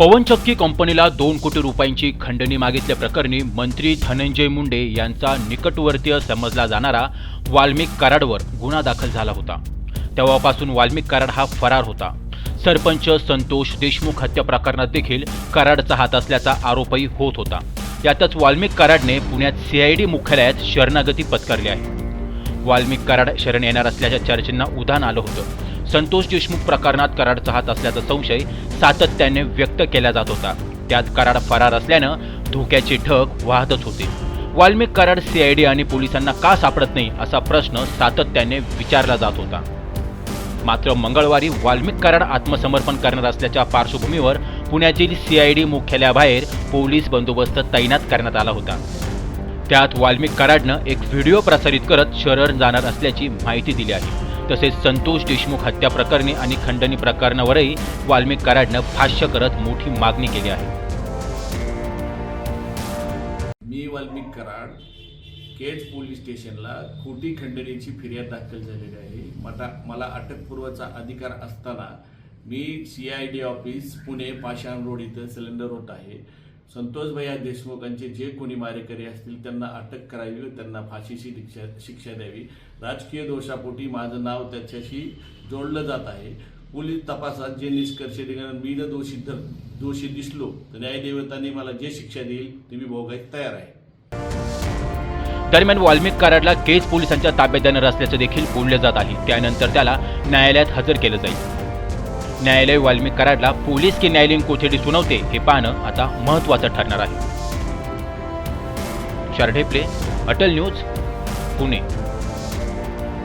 पवनचक्की कंपनीला दोन कोटी रुपयांची खंडणी मागितल्याप्रकरणी मंत्री धनंजय मुंडे यांचा निकटवर्तीय समजला जाणारा वाल्मिक कराडवर गुन्हा दाखल झाला होता. तेव्हापासून वाल्मिक कराड हा फरार होता. सरपंच संतोष देशमुख हत्या प्रकरणात देखील कराडचा हात असल्याचा आरोपही होत होता. यातच वाल्मिक कराडने पुण्यात सीआयडी मुख्यालयात शरणागती पत्करली आहे. वाल्मिक कराड शरण येणार असल्याच्या चर्चेंना उधाण आलं होतं. संतोष देशमुख प्रकरणात कराड चाहत असल्याचा संशय सातत्याने व्यक्त केला जात होता. त्यात कराड फरार असल्यानं धोक्याचे ढग वाहतच होते. वाल्मिक कराड सीआयडी आणि पोलिसांना का सापडत नाही असा प्रश्न सातत्याने विचारला जात होता. मात्र मंगळवारी वाल्मिक कराड आत्मसमर्पण करणार असल्याच्या पार्श्वभूमीवर पुण्यातील सीआयडी मुख्यालयाबाहेर पोलीस बंदोबस्त तैनात करण्यात आला होता. त्यात वाल्मिक कराडनं एक व्हिडिओ प्रसारित करत शरण जाणार असल्याची माहिती दिली आहे. तसेच संतोष देशमुख हत्या प्रकरणी आणि खंडणी प्रकरणावरही वाल्मिक कराडनं भाष्य करत मोठी मागणी केली आहे. मी वाल्मिक कराड केज पोलीस स्टेशनला खोटी खंडणीची फिर्याद दाखल झालेली आहे. मला मला अटकपूर्वचा अधिकार असताना मी C I D office Pune Pashan road इथं सिलेंडर होत आहे. संतोष भैया देशमुखांचे जे कोणी मारेकरी असतील त्यांना अटक करावी व त्यांना फाशीची शिक्षा शिक्षा द्यावी. राजकीय दोषापोटी माझं नाव त्याच्याशी जोडलं जात आहे. पोलीस तपासात जे निष्कर्ष निघणार मी जर दोषी दोषी दिसलो तर न्यायदेवतांनी मला जे शिक्षा देईल ते मी भोगायला तयार आहे. दरम्यान वाल्मिक कराडला केज पोलिसांच्या ताब्यात देणार असल्याचं देखील बोलले जात आहे. त्यानंतर त्याला न्यायालयात हजर केलं जाईल. न्यायालय वाल्मिक कराडला पोलीस की न्यायालयीन कोठडी सुनावते हे पाहणं आता महत्वाचं ठरणार आहे. शारढेपले अटल न्यूज पुणे.